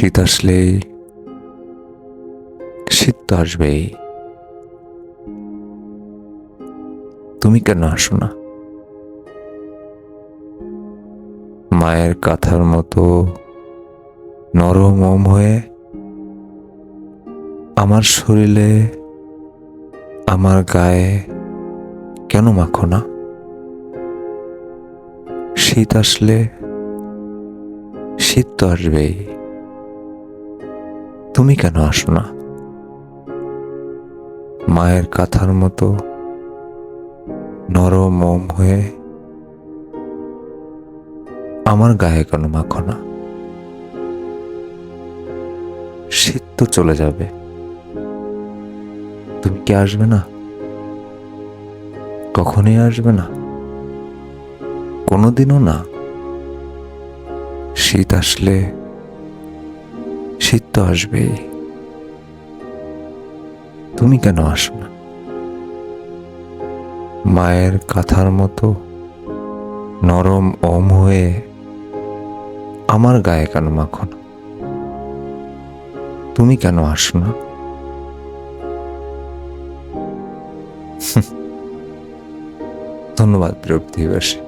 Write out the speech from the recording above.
শীত আসলেই শীত তো আসবেই। তুমি কেন আসো না? মায়ের কাঁথার মতো নরম হয়ে আমার শরীরে, আমার গায়ে কেন মাখো না? শীত আসলে, শীত তো আসবেই। তুমি কেন আসো না? মায়ের কাঁথার মতো নরম মোম হয়ে আমার গায়ে কেন মাখো না শীত তো চলে যাবে। তুমি কি আসবে না? কখনই আসবে না। কোনোদিনও না। শীত আসলে শীত তো আসবেই তুমি কেন আসো না মায়ের কাঁথার মতো নরম ওম হয়ে আমার গায়ে কেন মাখন? তুমি কেন আসো না ধন্যবাদ প্রিয় প্রতিবাসী